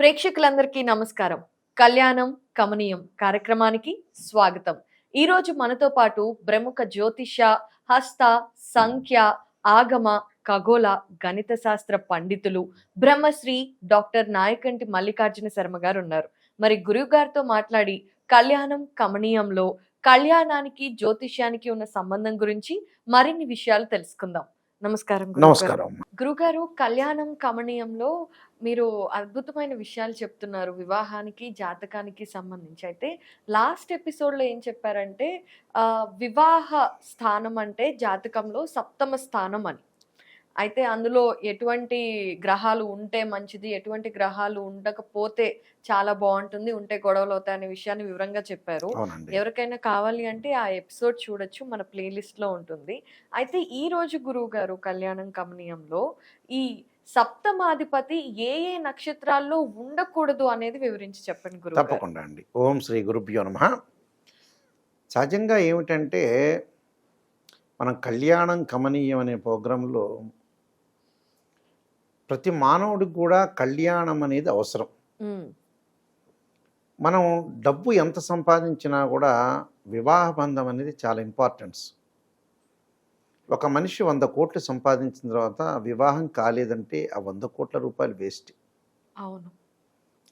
ప్రేక్షకులందరికీ నమస్కారం. కళ్యాణం కమనీయం కార్యక్రమానికి స్వాగతం. ఈరోజు మనతో పాటు ప్రముఖ జ్యోతిష హస్త సంఖ్య ఆగమ ఖగోళ గణిత శాస్త్ర పండితులు బ్రహ్మశ్రీ డాక్టర్ నాయకంటి మల్లికార్జున శర్మ గారు ఉన్నారు మరి గురువు గారితో మాట్లాడి కళ్యాణం కమనీయంలో కళ్యాణానికి జ్యోతిష్యానికి ఉన్న సంబంధం గురించి మరిన్ని విషయాలు తెలుసుకుందాం. నమస్కారం. నమస్కారం. గురుగారు కళ్యాణం కమనీయంలో మీరు అద్భుతమైన విషయాలు చెప్తున్నారు వివాహానికి జాతకానికి సంబంధించి. అయితే లాస్ట్ ఎపిసోడ్లో ఏం చెప్పారంటే వివాహ స్థానం అంటే జాతకంలో సప్తమ స్థానం అని. అయితే అందులో ఎటువంటి గ్రహాలు ఉంటే మంచిది ఎటువంటి గ్రహాలు ఉండకపోతే చాలా బాగుంటుంది ఉంటే గొడవలు అవుతాయి అనే విషయాన్ని వివరంగా చెప్పారు. ఎవరికైనా కావాలి అంటే ఆ ఎపిసోడ్ చూడొచ్చు మన ప్లేలిస్ట్లో ఉంటుంది. అయితే ఈ రోజు గురువు గారు కళ్యాణం కమనీయంలో ఈ సప్తమాధిపతి ఏ ఏ నక్షత్రాల్లో ఉండకూడదు అనేది వివరించి చెప్పండి గురువు గారు. తప్పకుండా అండి. ఓం శ్రీ గురుభ్యో నమ. సహజంగా ఏమిటంటే మనం కళ్యాణం కమనీయం అనే ప్రోగ్రాంలో ప్రతి మానవుడికి కూడా కళ్యాణం అనేది అవసరం. మనం డబ్బు ఎంత సంపాదించినా కూడా వివాహ బంధం అనేది చాలా ఇంపార్టెన్స్ ఒక మనిషి వంద కోట్లు సంపాదించిన తర్వాత వివాహం కాలేదంటే ఆ వంద కోట్ల రూపాయలు వేస్ట్ అవును.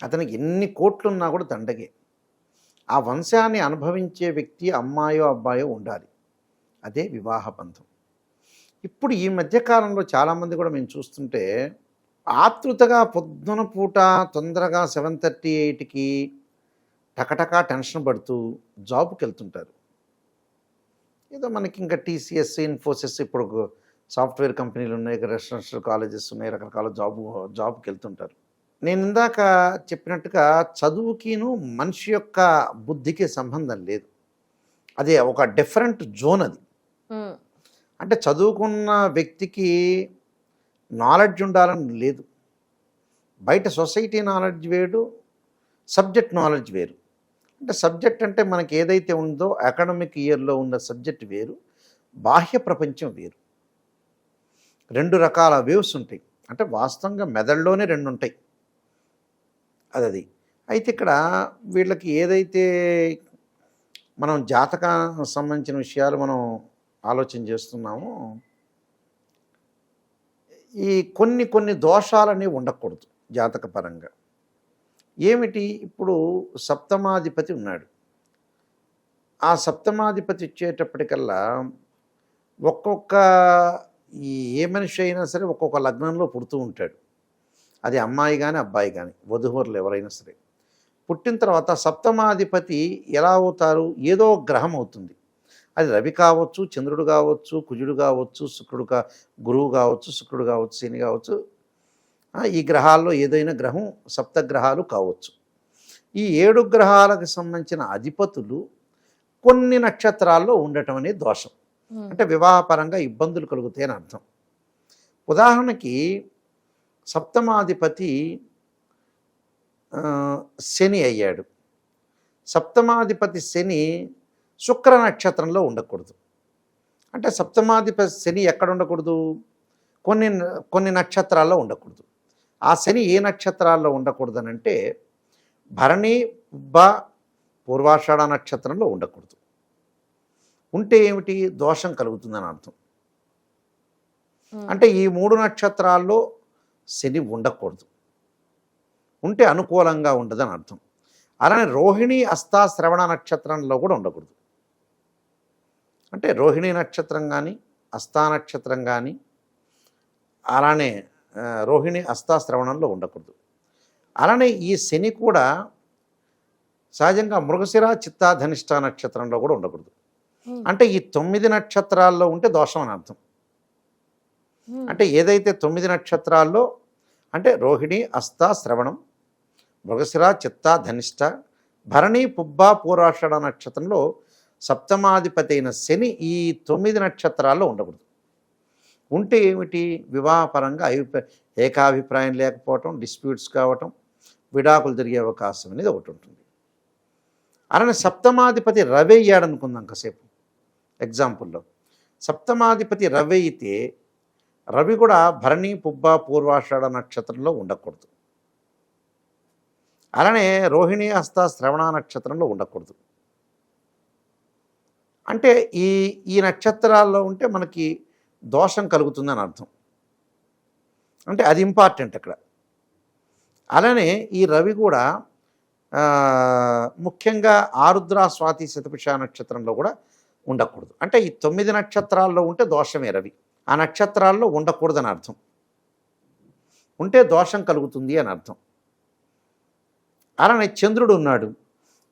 అతనికి ఎన్ని కోట్లున్నా కూడా దండగే. ఆ వంశాన్ని అనుభవించే వ్యక్తి అమ్మాయో అబ్బాయో ఉండాలి. అదే వివాహ బంధం. ఇప్పుడు ఈ మధ్యకాలంలో చాలామంది కూడా మేము చూస్తుంటే ఆతృతగా పొద్దున పూట తొందరగా సెవెన్ థర్టీ ఎయిట్కి టకటకా టెన్షన్ పడుతూ జాబ్కి వెళ్తుంటారు ఏదో మనకి ఇంకా టీసీఎస్ ఇన్ఫోసిస్ ఇప్పుడు సాఫ్ట్వేర్ కంపెనీలు ఉన్నాయి రెసిడెన్షియల్ కాలేజెస్ ఉన్నాయి రకరకాల జాబ్ జాబ్కి వెళ్తుంటారు నేను ఇందాక చెప్పినట్టుగా చదువుకిను మనిషి యొక్క బుద్ధికి సంబంధం లేదు. అదే ఒక డిఫరెంట్ జోన్ అది. అంటే చదువుకున్న వ్యక్తికి నాలెడ్జ్ ఉండాలని లేదు. బయట సొసైటీ నాలెడ్జ్ వేరు సబ్జెక్ట్ నాలెడ్జ్ వేరు. అంటే సబ్జెక్ట్ అంటే మనకి ఏదైతే ఉందో అకాడమిక్ ఇయర్లో ఉన్న సబ్జెక్ట్ వేరు బాహ్య ప్రపంచం వేరు. రెండు రకాల వేవ్స్ ఉంటాయి. అంటే వాస్తవంగా మెదడులోనే రెండు ఉంటాయి. అది అది అయితే ఇక్కడ వీళ్ళకి ఏదైతే మనం జాతక సంబంధించిన విషయాలు మనం ఆలోచన చేస్తున్నామో ఈ కొన్ని కొన్ని దోషాలని ఉండకూడదు జాతకపరంగా. ఏమిటి? ఇప్పుడు సప్తమాధిపతి ఉన్నాడు. ఆ సప్తమాధిపతి ఇచ్చేటప్పటికల్లా ఒక్కొక్క ఈ ఏ మనిషి అయినా సరే ఒక్కొక్క లగ్నంలో పుడుతూ ఉంటాడు. అది అమ్మాయి కానీ అబ్బాయి కానీ వధువరులు ఎవరైనా సరే. పుట్టిన తర్వాత సప్తమాధిపతి ఎలా అవుతారు? ఏదో గ్రహం అవుతుంది. అది రవి కావచ్చు చంద్రుడు కావచ్చు కుజుడు కావచ్చు శుక్రుడు కా గురువు కావచ్చు శుక్రుడు కావచ్చు శని కావచ్చు ఈ గ్రహాల్లో ఏదైనా గ్రహం సప్తగ్రహాలు కావచ్చు. ఈ ఏడు గ్రహాలకు సంబంధించిన అధిపతులు కొన్ని నక్షత్రాల్లో ఉండటం అనేది దోషం. అంటే వివాహపరంగా ఇబ్బందులు కలుగుతాయని అర్థం. ఉదాహరణకి సప్తమాధిపతి శని అయ్యాడు. సప్తమాధిపతి శని శుక్ర నక్షత్రంలో ఉండకూడదు. అంటే సప్తమాధిపతి శని ఎక్కడ ఉండకూడదు? కొన్ని కొన్ని నక్షత్రాల్లో ఉండకూడదు. ఆ శని ఏ నక్షత్రాల్లో ఉండకూడదు అని అంటే భరణి ఉబ్బ పూర్వాషాఢ నక్షత్రంలో ఉండకూడదు. ఉంటే ఏమిటి? దోషం కలుగుతుందని అర్థం. అంటే ఈ మూడు నక్షత్రాల్లో శని ఉండకూడదు. ఉంటే అనుకూలంగా ఉండదని అర్థం. అలానే రోహిణి అస్తా శ్రవణ నక్షత్రంలో కూడా ఉండకూడదు. అంటే రోహిణి నక్షత్రం కానీ అస్తా నక్షత్రం కానీ అలానే రోహిణి అస్తా శ్రవణంలో ఉండకూడదు. అలానే ఈ శని కూడా సహజంగా మృగశిర చిత్తా ధనిష్ట నక్షత్రంలో కూడా ఉండకూడదు. అంటే ఈ తొమ్మిది నక్షత్రాల్లో ఉంటే దోషం అని అర్థం. అంటే ఏదైతే తొమ్మిది నక్షత్రాల్లో అంటే రోహిణి అస్త శ్రవణం మృగశిర చిత్త ధనిష్ట భరణి పుబ్బ పూర్వాషాఢ నక్షత్రంలో సప్తమాధిపతి అయిన శని ఈ తొమ్మిది నక్షత్రాల్లో ఉండకూడదు. ఉంటే ఏమిటి? వివాహపరంగా అభిప్రాయ ఏకాభిప్రాయం లేకపోవటం డిస్ప్యూట్స్ కావటం విడాకులు జరిగే అవకాశం అనేది ఒకటి ఉంటుంది. అలానే సప్తమాధిపతి రవి అయ్యాడు అనుకుందాం కాసేపు. ఎగ్జాంపుల్లో. సప్తమాధిపతి రవి అయితే రవి కూడా భరణి పుబ్బ పూర్వాషాఢ నక్షత్రంలో ఉండకూడదు. అలానే రోహిణి హస్త శ్రవణ నక్షత్రంలో ఉండకూడదు. అంటే ఈ ఈ నక్షత్రాల్లో ఉంటే మనకి దోషం కలుగుతుందని అర్థం. అంటే అది ఇంపార్టెంట్ అక్కడ. అలానే ఈ రవి కూడా ముఖ్యంగా ఆరుద్ర స్వాతి శతపుష నక్షత్రంలో కూడా ఉండకూడదు. అంటే ఈ తొమ్మిది నక్షత్రాల్లో ఉంటే దోషమే రవి. ఆ నక్షత్రాల్లో ఉండకూడదని అర్థం. ఉంటే దోషం కలుగుతుంది అని అర్థం. అలానే చంద్రుడు ఉన్నాడు.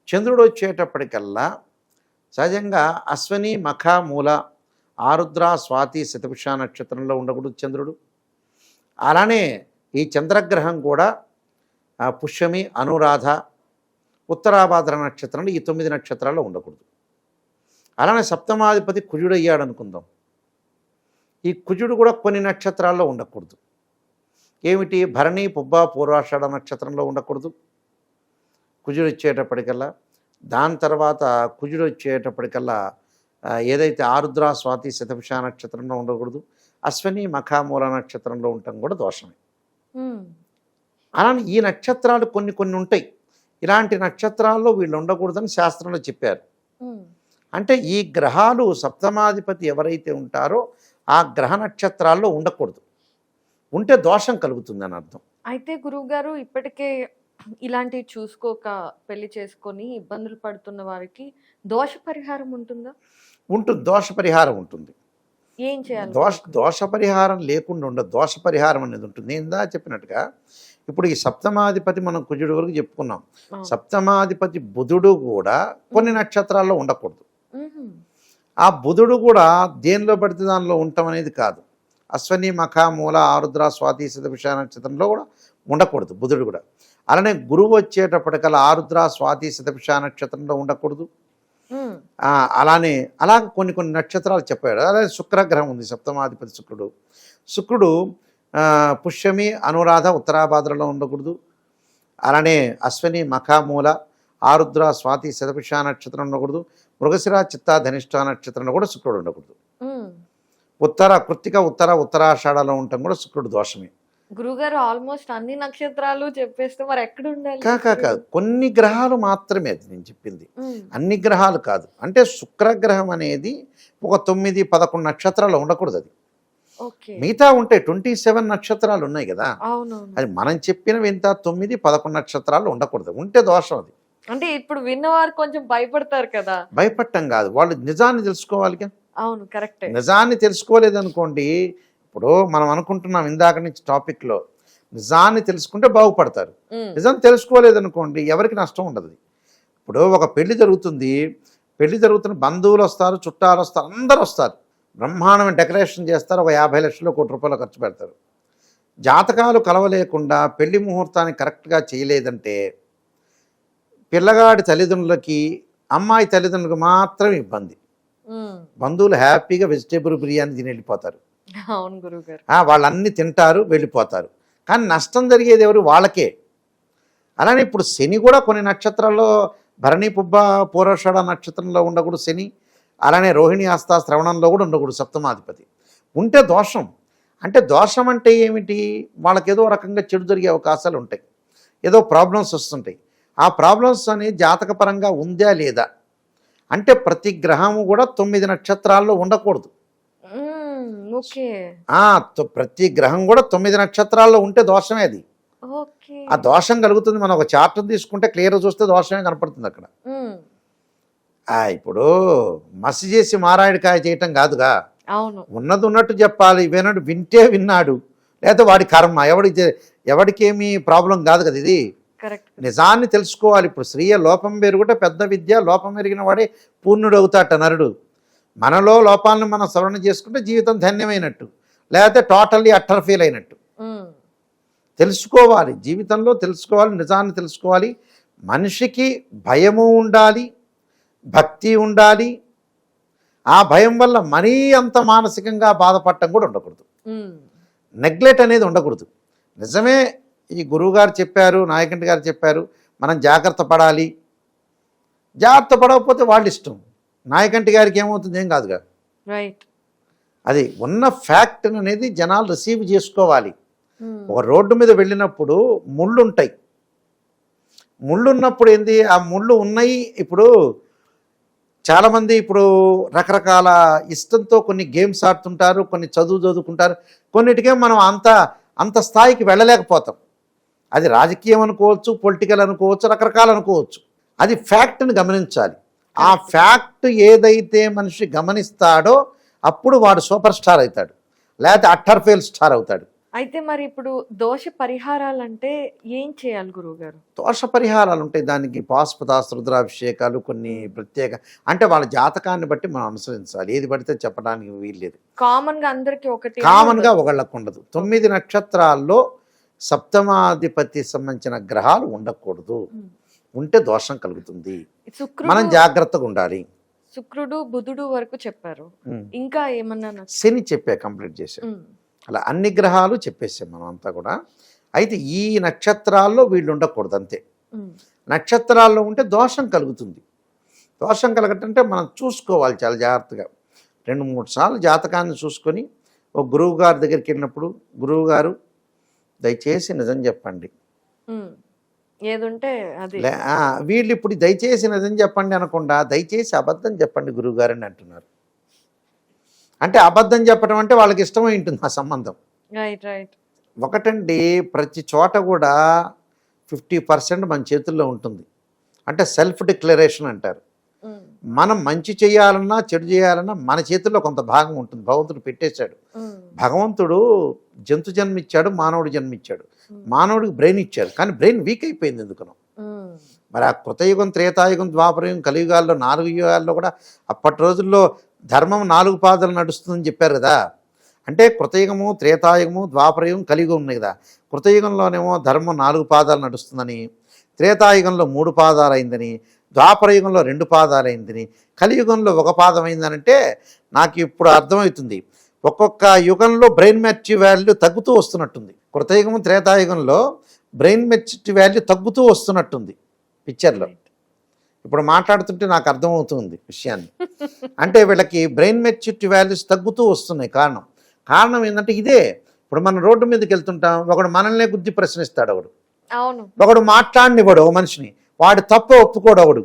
చంద్రుడు వచ్చేటప్పటికల్లా సహజంగా అశ్వని మఖ మూల ఆరుద్ర స్వాతి శతపుష నక్షత్రంలో ఉండకూడదు చంద్రుడు. అలానే ఈ చంద్రగ్రహం కూడా పుష్యమి అనురాధ ఉత్తరాభాద్ర నక్షత్రంలో ఈ తొమ్మిది నక్షత్రాల్లో ఉండకూడదు. అలానే సప్తమాధిపతి కుజుడయ్యాడు అనుకుందాం ఈ కుజుడు కూడా కొన్ని నక్షత్రాల్లో ఉండకూడదు. ఏమిటి? భరణి పుబ్బ పూర్వాషాఢ నక్షత్రంలో ఉండకూడదు. కుజుడు ఇచ్చేటప్పటికల్లా దాని తర్వాత కుజుడు వచ్చేటప్పటికల్లా ఏదైతే ఆరుద్ర స్వాతి శతభిష నక్షత్రంలో ఉండకూడదు అశ్వని మఖామూల నక్షత్రంలో ఉండటం కూడా దోషమే. అలానే ఈ నక్షత్రాలు కొన్ని కొన్ని ఉంటాయి. ఇలాంటి నక్షత్రాల్లో వీళ్ళు ఉండకూడదని శాస్త్రంలో చెప్పారు. అంటే ఈ గ్రహాలు సప్తమాధిపతి ఎవరైతే ఉంటారో ఆ గ్రహ నక్షత్రాల్లో ఉండకూడదు. ఉంటే దోషం కలుగుతుందని అర్థం. అయితే గురువు గారు ఇప్పటికే ఇలాంటివి చూసుకోక పెళ్ళి చేసుకొని ఇబ్బందులు పడుతున్న వారికి దోష పరిహారం ఉంటుందా? ఉంటుంది దోష పరిహారం ఉంటుంది. ఏం చేయాలి? దోష దోష పరిహారం లేకుండా ఉండదు దోష పరిహారం అనేది ఉంటుంది. నేను ఇందా చెప్పినట్టుగా ఇప్పుడు ఈ సప్తమాధిపతి మనం కుజుడు వరకు చెప్పుకున్నాం. సప్తమాధిపతి బుధుడు కూడా కొన్ని నక్షత్రాల్లో ఉండకూడదు. ఆ బుధుడు కూడా దేనిలో పడితే దానిలో ఉండటం అనేది కాదు. అశ్వని మఖ మూల ఆరుద్ర స్వాతి శతభిష నక్షత్రంలో కూడా ఉండకూడదు బుధుడు కూడా. అలానే గురువు వచ్చేటప్పటికల్లా ఆరుద్ర స్వాతి శతభిష నక్షత్రంలో ఉండకూడదు. అలానే అలాగ కొన్ని కొన్ని నక్షత్రాలు చెప్పాడు. అలాగే శుక్రగ్రహం ఉంది సప్తమాధిపతి శుక్రుడు. శుక్రుడు పుష్యమి అనురాధ ఉత్తరాభాద్రలో ఉండకూడదు. అలానే అశ్వని మఖామూల ఆరుద్ర స్వాతి శతభిష నక్షత్రం ఉండకూడదు. మృగశిర చిత్త ధనిష్ట నక్షత్రంలో కూడా శుక్రుడు ఉండకూడదు. ఉత్తర కృత్తిక ఉత్తర ఉత్తరాషాఢలో ఉండటం కూడా శుక్రుడు దోషమే. గురుగారు ఆల్మోస్ట్ అన్ని నక్షత్రాలు చెప్పేస్తే మరి ఎక్కడ ఉండాలి కాక కాదు కొన్ని గ్రహాలు మాత్రమే అది నేను చెప్పింది. అన్ని గ్రహాలు కాదు. అంటే శుక్రగ్రహం అనేది ఒక తొమ్మిది పదకొండు నక్షత్రాలు ఉండకూడదు అది. ఓకే. మిగతా ఉంటాయి ట్వంటీ సెవెన్ నక్షత్రాలు ఉన్నాయి కదా. అది మనం చెప్పినవి ఇంత తొమ్మిది పదకొండు నక్షత్రాలు ఉండకూడదు. ఉంటే దోషం అది. అంటే ఇప్పుడు విన్నవారు కొంచెం భయపడతారు కదా. భయపడటం కాదు. వాళ్ళు నిజాన్ని తెలుసుకోవాలిగా అవును కరెక్టే. నిజాన్ని తెలుసుకోలేదనుకోండి ఇప్పుడు మనం అనుకుంటున్నాం ఇందాక నుంచి టాపిక్లో నిజాన్ని తెలుసుకుంటే బాగుపడతారు. నిజం తెలుసుకోలేదనుకోండి ఎవరికి నష్టం ఉండదు. ఇప్పుడు ఒక పెళ్ళి జరుగుతుంది. పెళ్ళి జరుగుతున్న బంధువులు వస్తారు చుట్టాలు వస్తారు అందరూ వస్తారు. బ్రహ్మాండమైన డెకరేషన్ చేస్తారు ఒక యాభై లక్షలు కోటి రూపాయలు ఖర్చు పెడతారు. జాతకాలు కలవలేకుండా పెళ్ళి ముహూర్తాన్ని కరెక్ట్గా చేయలేదంటే పిల్లగాడి తల్లిదండ్రులకి అమ్మాయి తల్లిదండ్రులకు మాత్రం ఇబ్బంది. బంధువులు హ్యాపీగా వెజిటేబుల్ బిర్యానీ తిని వెళ్ళిపోతారు. అవును గురుగారు వాళ్ళన్నీ తింటారు వెళ్ళిపోతారు. కానీ నష్టం జరిగేది ఎవరు? వాళ్ళకే. అలానే ఇప్పుడు శని కూడా కొన్ని నక్షత్రాల్లో భరణి పుబ్బ పూర్వషాఢ నక్షత్రంలో ఉండకూడదు శని. అలానే రోహిణి ఆస్థా శ్రవణంలో కూడా ఉండకూడదు సప్తమాధిపతి. ఉంటే దోషం. అంటే దోషం అంటే ఏమిటి? వాళ్ళకి ఏదో రకంగా చెడు జరిగే అవకాశాలు ఉంటాయి. ఏదో ప్రాబ్లమ్స్ వస్తుంటాయి. ఆ ప్రాబ్లమ్స్ అనేది జాతకపరంగా ఉందా లేదా? అంటే ప్రతి గ్రహము కూడా తొమ్మిది నక్షత్రాల్లో ఉండకూడదు. ప్రతి గ్రహం కూడా తొమ్మిది నక్షత్రాల్లో ఉంటే దోషమే అది. ఆ దోషం కలుగుతుంది. మనం ఒక చార్ట్ తీసుకుంటే క్లియర్ చూస్తే దోషమే కనపడుతుంది అక్కడ. ఇప్పుడు మసి చేసి మారాడికాయ చేయటం కాదుగా. అవును. ఉన్నది ఉన్నట్టు చెప్పాలి. వినడు వింటే విన్నాడు. లేకపోతే వాడి కర్మ. ఎవడికి ఎవడికేమీ ప్రాబ్లం కాదు కదా ఇది. నిజాన్ని తెలుసుకోవాలి. ఇప్పుడు స్త్రీయ లోపం పెరుగుట పెద్ద విద్య లోపం పెరిగిన వాడే పూర్ణుడు అవుతాట నరుడు. మనలో లోపాలను మనం సవరణ చేసుకుంటే జీవితం ధన్యమైనట్టు లేకపోతే టోటల్లీ అట్టర్ ఫీల్ అయినట్టు. తెలుసుకోవాలి జీవితంలో తెలుసుకోవాలి నిజాన్ని తెలుసుకోవాలి. మనిషికి భయము ఉండాలి భక్తి ఉండాలి. ఆ భయం వల్ల మరీ అంత మానసికంగా బాధపడటం కూడా ఉండకూడదు. ఉమ్, నెగ్లెక్ట్ అనేది ఉండకూడదు. నిజమే ఈ గురువుగారు చెప్పారు నాయకంటి గారు చెప్పారు మనం జాగ్రత్త పడాలి. జాగ్రత్త పడకపోతే వాళ్ళ ఇష్టం నాయకంటి గారికి ఏమవుతుంది? ఏం కాదుగా? రైట్ అది ఉన్న ఫ్యాక్ట్ అనేది జనాలు రిసీవ్ చేసుకోవాలి. ఉమ్, ఒక రోడ్డు మీద వెళ్ళినప్పుడు ముళ్ళు ఉంటాయి ముళ్ళు ఉన్నప్పుడు ఏంది? ఆ ముళ్ళు ఉన్నాయి. ఇప్పుడు చాలామంది ఇప్పుడు రకరకాల ఇష్టంతో కొన్ని గేమ్స్ ఆడుతుంటారు కొన్ని చదువు చదువుకుంటారు. కొన్నిటికే మనం అంత అంత స్థాయికి వెళ్ళలేకపోతాం. అది రాజకీయం అనుకోవచ్చు పొలిటికల్ అనుకోవచ్చు రకరకాలు అనుకోవచ్చు. అది ఫ్యాక్ట్ని గమనించాలి. ఆ ఫ్యాక్ట్ ఏదైతే మనిషి గమనిస్తాడో అప్పుడు వాడు సూపర్ స్టార్ అవుతాడు. లేకపోతే అట్టర్ ఫెయిల్ స్టార్ అవుతాడు. అయితే మరి ఇప్పుడు దోష పరిహారాలంటే ఏం చేయాలి గురువు గారు దోష పరిహారాలు ఉంటాయి దానికి పాశుపతాస్త్ర రుద్రాభిషేకాలు కొన్ని ప్రత్యేక అంటే వాళ్ళ జాతకాన్ని బట్టి మనం అనుసరించాలి. ఏది పడితే చెప్పడానికి వీల్లేదు. కామన్గా అందరికి ఒకటి కామన్గా ఒకళ్ళకు ఉండదు. తొమ్మిది నక్షత్రాల్లో సప్తమాధిపతి సంబంధించిన గ్రహాలు ఉండకూడదు. ఉంటే దోషం కలుగుతుంది. మనం జాగ్రత్తగా ఉండాలి. శుక్రుడు బుధుడు వరకు చెప్పారు. ఇంకా ఏమన్నా శని చెప్పే కంప్లీట్ చేశాం అలా అన్ని గ్రహాలు చెప్పేసాం మనం అంతా కూడా. అయితే ఈ నక్షత్రాల్లో వీళ్ళు ఉండకూడదు అంతే నక్షత్రాల్లో ఉంటే దోషం కలుగుతుంది. దోషం కలగటంటే మనం చూసుకోవాలి చాలా జాగ్రత్తగా. రెండు మూడు సార్లు జాతకాన్ని చూసుకొని ఒక గురువు గారి దగ్గరికి వెళ్ళినప్పుడు గురువు గారు దయచేసి నిజం చెప్పండి. ఏదుంటే అది. వీళ్ళు ఇప్పుడు దయచేసి నిజం చెప్పండి అనకుండా దయచేసి అబద్ధం చెప్పండి గురువుగారు అని అంటున్నారు. అంటే అబద్ధం చెప్పడం అంటే వాళ్ళకి ఇష్టమై ఉంటుంది ఆ సంబంధం. Right right. ఒకటండి ప్రతి చోట కూడా ఫిఫ్టీ పర్సెంట్ మన చేతుల్లో ఉంటుంది. అంటే సెల్ఫ్ డిక్లరేషన్ అంటారు. మనం మంచి చేయాలన్నా చెడు చేయాలన్నా మన చేతుల్లో కొంత భాగం ఉంటుంది. భగవంతుడు పెట్టేశాడు. భగవంతుడు జంతు జన్మ ఇచ్చాడు మానవుడు జన్మ ఇచ్చాడు ఉమ్, మానవుడికి బ్రెయిన్ ఇచ్చాడు. కానీ బ్రెయిన్ వీక్ అయిపోయింది ఎందుకనో. మరి ఆ కృతయుగం త్రేతాయుగం ద్వాపరయుగం కలియుగాల్లో నాలుగు యుగాల్లో కూడా అప్పటి రోజుల్లో ధర్మం నాలుగు పాదాలు నడుస్తుందని చెప్పారు కదా. అంటే కృతయుగము త్రేతాయుగము ద్వాపరయుగం కలియుగం ఉన్నాయి కదా. కృతయుగంలోనేమో ధర్మం నాలుగు పాదాలు నడుస్తుందని త్రేతాయుగంలో మూడు పాదాలు అయిందని ద్వాపరయుగంలో రెండు పాదాలు అయిందని కలియుగంలో ఒక పాదం అయిందనంటే నాకు ఇప్పుడు అర్థమవుతుంది. ఒక్కొక్క యుగంలో బ్రెయిన్ మెచ్యూర్ వాల్యూ తగ్గుతూ వస్తున్నట్టుంది. కృతయుగం త్రేతాయుగంలో బ్రెయిన్ మెచ్యూరిటీ వాల్యూ తగ్గుతూ వస్తున్నట్టుంది పిక్చర్లో. ఇప్పుడు మాట్లాడుతుంటే నాకు అర్థమవుతుంది విషయాన్ని. అంటే వీళ్ళకి బ్రెయిన్ మెచ్యూరిటీ వాల్యూస్ తగ్గుతూ వస్తున్నాయి కారణం. కారణం ఏంటంటే ఇదే. ఇప్పుడు మనం రోడ్డు మీదకి వెళ్తుంటాం ఒకడు మనల్నే గుద్ది ప్రశ్నిస్తాడు ఒకడు. అవును. ఒకడు మాట్లాడినివ్వడు ఒక మనిషిని. వాడు తప్పు ఒప్పుకోడు ఒకడు?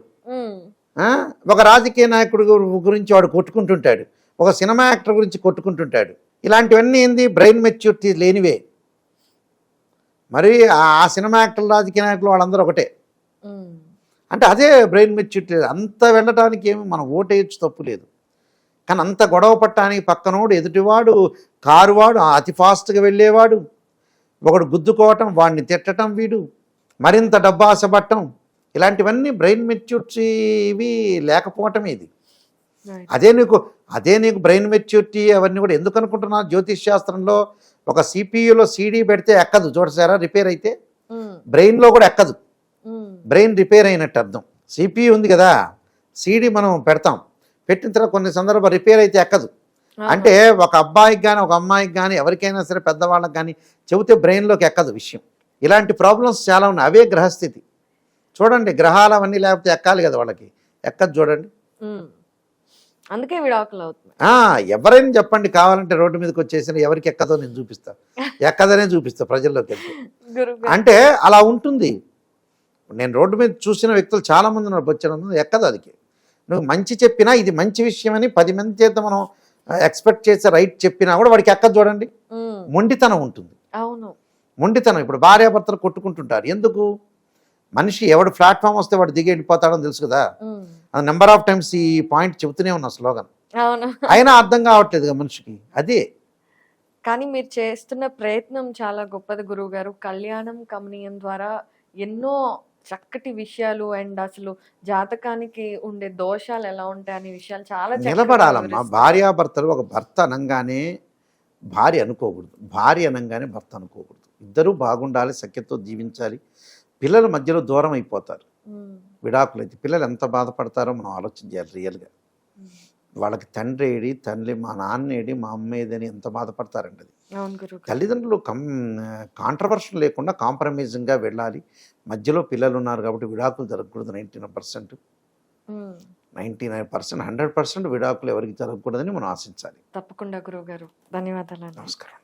ఒక రాజకీయ నాయకుడు గురించి వాడు కొట్టుకుంటుంటాడు. ఒక సినిమా యాక్టర్ గురించి కొట్టుకుంటుంటాడు. ఇలాంటివన్నీ ఏంది? బ్రెయిన్ మెచ్యూరిటీ లేనివే. మరి ఆ సినిమా యాక్టర్లు రాజకీయ నాయకులు వాళ్ళందరూ ఒకటే. అంటే అదే బ్రెయిన్ మెచ్యూరిటీ అంత వెళ్ళటానికి ఏమి మనం ఓటేయచ్చు తప్పు లేదు. కానీ అంత గొడవ పట్టడానికి పక్కనోడు ఎదుటివాడు కారువాడు అతి ఫాస్ట్గా వెళ్ళేవాడు. ఒకడు గుద్దుకోవటం వాడిని తిట్టడం వీడు. మరింత డబ్బు ఆశపడటం ఇలాంటివన్నీ బ్రెయిన్ మెచ్యూరిటీ ఇవి లేకపోవటం ఇది. అదే నీకు అదే నీకు బ్రెయిన్ మెచ్యూరిటీ అవన్నీ కూడా ఎందుకు అనుకుంటున్నా జ్యోతిష్ శాస్త్రంలో ఒక సిపియులో సీడీ పెడితే ఎక్కదు. చూడసారా? రిపేర్ అయితే ఉమ్, బ్రెయిన్లో కూడా ఎక్కదు. ఉమ్, బ్రెయిన్ రిపేర్ అయినట్టు అర్థం. సిపియు ఉంది కదా సీడీ మనం పెడతాం. పెట్టిన తర్వాత కొన్ని సందర్భాలు రిపేర్ అయితే ఎక్కదు. అంటే ఒక అబ్బాయికి కానీ ఒక అమ్మాయికి కానీ ఎవరికైనా సరే పెద్దవాళ్ళకి కానీ చెబితే బ్రెయిన్లోకి ఎక్కదు విషయం. ఇలాంటి ప్రాబ్లమ్స్ చాలా ఉన్నాయి. అవే గ్రహస్థితి. చూడండి గ్రహాలు అవన్నీ లేకపోతే ఎక్కాలి కదా వాళ్ళకి. ఎక్కదు చూడండి. అందుకే విడాకులు అవుతుంది ఎవరైనా చెప్పండి కావాలంటే రోడ్డు మీదకి వచ్చేసిన ఎవరికి ఎక్కదో నేను చూపిస్తా. ఎక్కదనే చూపిస్తా ప్రజల్లోకి అంటే అలా ఉంటుంది. నేను రోడ్డు మీద చూసిన వ్యక్తులు చాలా మంది ఉన్నారు వచ్చిన ఎక్కదు అదికి. నువ్వు మంచి చెప్పినా ఇది మంచి విషయం అని పది మంది చేత మనం ఎక్స్పెక్ట్ చేసే రైట్ చెప్పినా కూడా వాడికి ఎక్కదు చూడండి. మొండితనం ఉంటుంది. అవును. మొండితనం. ఇప్పుడు భార్యాభర్తలు కొట్టుకుంటుంటారు. ఎందుకు? మనిషి ఎవడు ప్లాట్ఫామ్ వస్తే వాడు దిగి వెళ్ళిపోతాడని తెలుసు కదా. నెంబర్ ఆఫ్ టైమ్స్ ఈ పాయింట్ చెబుతూనే ఉన్నా స్లోగన్ అయినా అర్థం కావట్లేదు మనిషికి. అదే. కానీ మీరు చేస్తున్న ప్రయత్నం చాలా గొప్పది గురువు గారు. కళ్యాణం కమనీయం ద్వారా ఎన్నో చక్కటి విషయాలు అండ్ అసలు జాతకానికి ఉండే దోషాలు ఎలా ఉంటాయి అనే విషయాలు చాలా నిలబడాలమ్మా. భార్యాభర్తలు ఒక భర్త అనగానే భార్య అనుకోకూడదు. భార్య అనగానే భర్త అనుకోకూడదు. ఇద్దరూ బాగుండాలి సఖ్యతో జీవించాలి. పిల్లల మధ్యలో దూరం అయిపోతారు. విడాకులు అయితే పిల్లలు ఎంత బాధపడతారో మనం ఆలోచించాలి రియల్గా. వాళ్ళకి తండ్రి ఏడి తల్లి మా నాన్న ఏడి మా అమ్మ ఏదని ఎంత బాధపడతారండి అది. తల్లిదండ్రులు కం కాంట్రవర్షన్ లేకుండా కాంప్రమైజింగ్గా వెళ్ళాలి. మధ్యలో పిల్లలు ఉన్నారు కాబట్టి విడాకులు జరగకూడదు ninety nine percent. Ninety nine percent hundred percent విడాకులు ఎవరికి జరగకూడదని మనం ఆశించాలి. తప్పకుండా గురువు గారు. ధన్యవాదాలు నమస్కారం